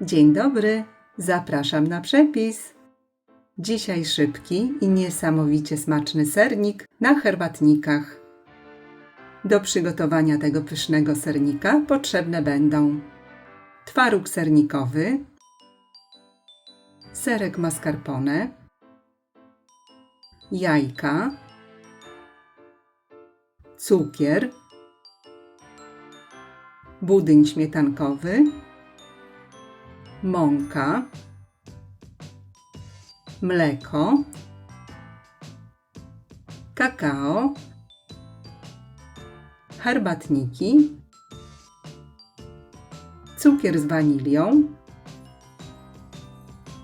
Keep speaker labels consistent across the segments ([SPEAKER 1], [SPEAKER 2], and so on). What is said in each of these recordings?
[SPEAKER 1] Dzień dobry, zapraszam na przepis. Dzisiaj szybki i niesamowicie smaczny sernik na herbatnikach. Do przygotowania tego pysznego sernika potrzebne będą twaróg sernikowy, serek mascarpone, jajka, cukier, budyń śmietankowy, mąka, mleko, kakao, herbatniki, cukier z wanilią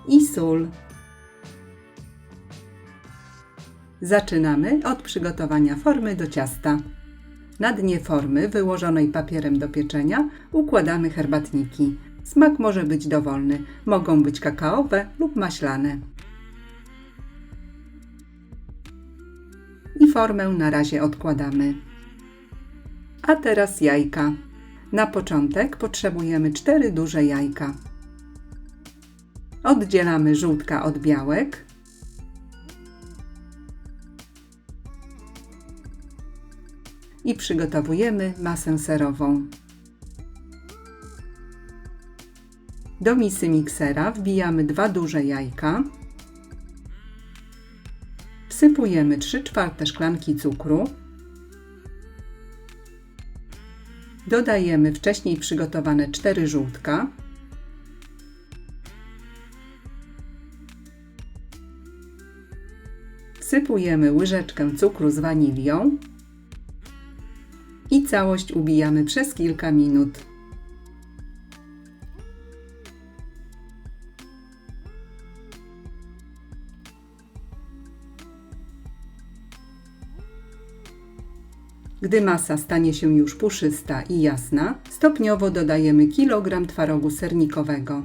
[SPEAKER 1] i sól. Zaczynamy od przygotowania formy do ciasta. Na dnie formy wyłożonej papierem do pieczenia układamy herbatniki. Smak może być dowolny, mogą być kakaowe lub maślane. I formę na razie odkładamy. A teraz jajka. Na początek potrzebujemy 4 duże jajka. Oddzielamy żółtka od białek. I przygotowujemy masę serową. Do misy miksera wbijamy dwa duże jajka. Wsypujemy 3 czwarte szklanki cukru. Dodajemy wcześniej przygotowane 4 żółtka. Wsypujemy łyżeczkę cukru z wanilią i całość ubijamy przez kilka minut. Gdy masa stanie się już puszysta i jasna, stopniowo dodajemy kilogram twarogu sernikowego.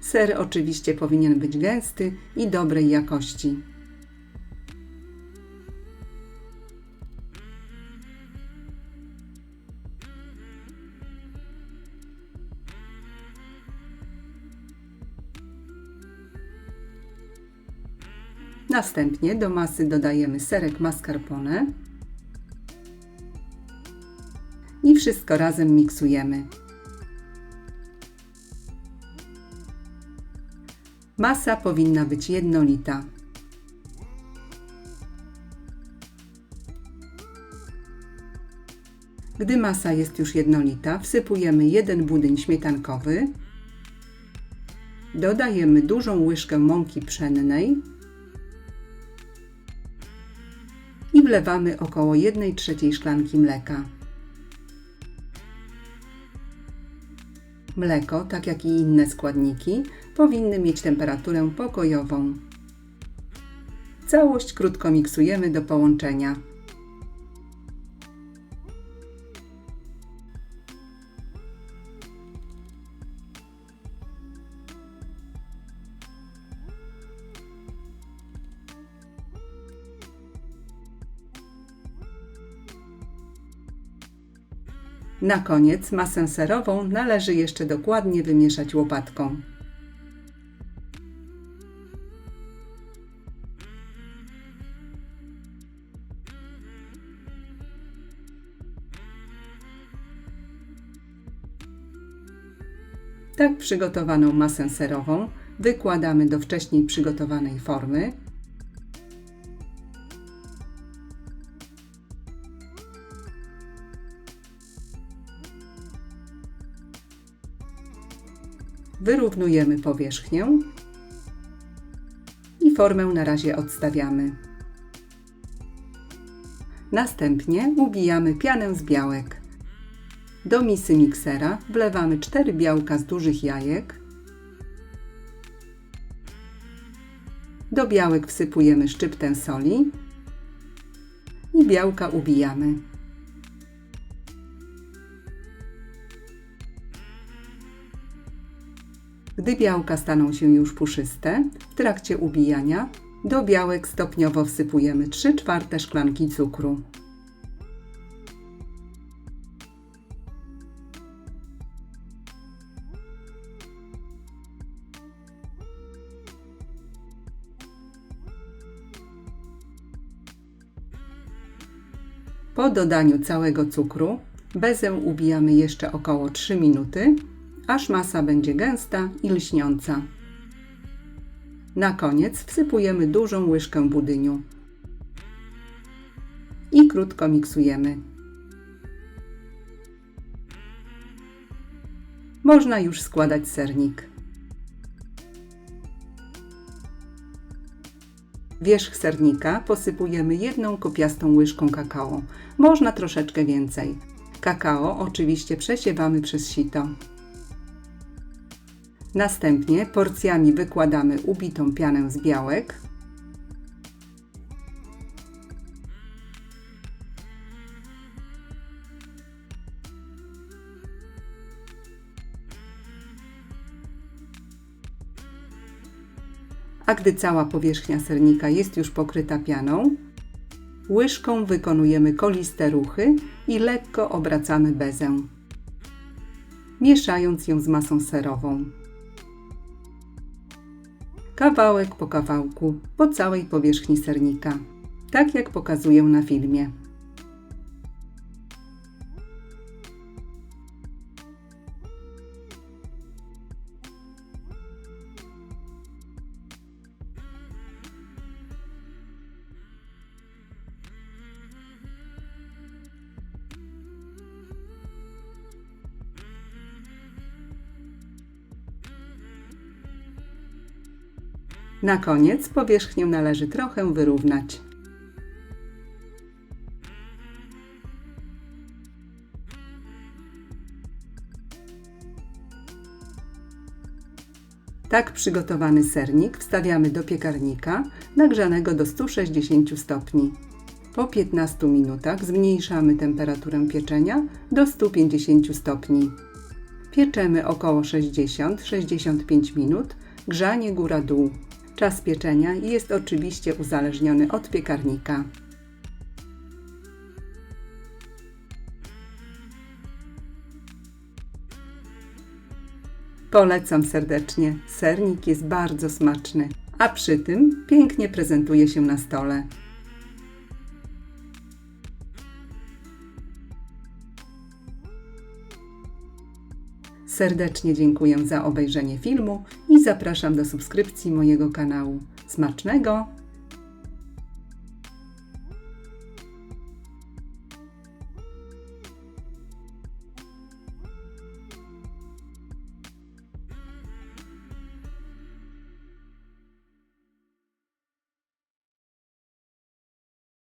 [SPEAKER 1] Ser oczywiście powinien być gęsty i dobrej jakości. Następnie do masy dodajemy serek mascarpone wszystko razem miksujemy. Masa powinna być jednolita. Gdy masa jest już jednolita, wsypujemy jeden budyń śmietankowy, dodajemy dużą łyżkę mąki pszennej i wlewamy około 1 trzeciej szklanki mleka. Mleko, tak jak i inne składniki, powinny mieć temperaturę pokojową. Całość krótko miksujemy do połączenia. Na koniec masę serową należy jeszcze dokładnie wymieszać łopatką. Tak przygotowaną masę serową wykładamy do wcześniej przygotowanej formy Wyrównujemy powierzchnię i formę na razie odstawiamy. Następnie ubijamy pianę z białek. Do misy miksera wlewamy 4 białka z dużych jajek. Do białek wsypujemy szczyptę soli i białka ubijamy. Gdy białka staną się już puszyste, w trakcie ubijania do białek stopniowo wsypujemy 3 czwarte szklanki cukru. Po dodaniu całego cukru bezem ubijamy jeszcze około 3 minuty aż masa będzie gęsta i lśniąca. Na koniec wsypujemy dużą łyżkę budyniu i krótko miksujemy. Można już składać sernik. Wierzch sernika posypujemy jedną kopiastą łyżką kakao. Można troszeczkę więcej. Kakao oczywiście przesiewamy przez sito. Następnie porcjami wykładamy ubitą pianę z białek. A gdy cała powierzchnia sernika jest już pokryta pianą, łyżką wykonujemy koliste ruchy i lekko obracamy bezę, mieszając ją z masą serową kawałek po kawałku po całej powierzchni sernika, tak jak pokazuję na filmie. Na koniec powierzchnię należy trochę wyrównać. Tak przygotowany sernik wstawiamy do piekarnika nagrzanego do 160 stopni. Po 15 minutach zmniejszamy temperaturę pieczenia do 150 stopni. Pieczemy około 60-65 minut, grzanie góra-dół. Czas pieczenia jest oczywiście uzależniony od piekarnika. Polecam serdecznie. Sernik jest bardzo smaczny, a przy tym pięknie prezentuje się na stole. Serdecznie dziękuję za obejrzenie filmu i zapraszam do subskrypcji mojego kanału. Smacznego!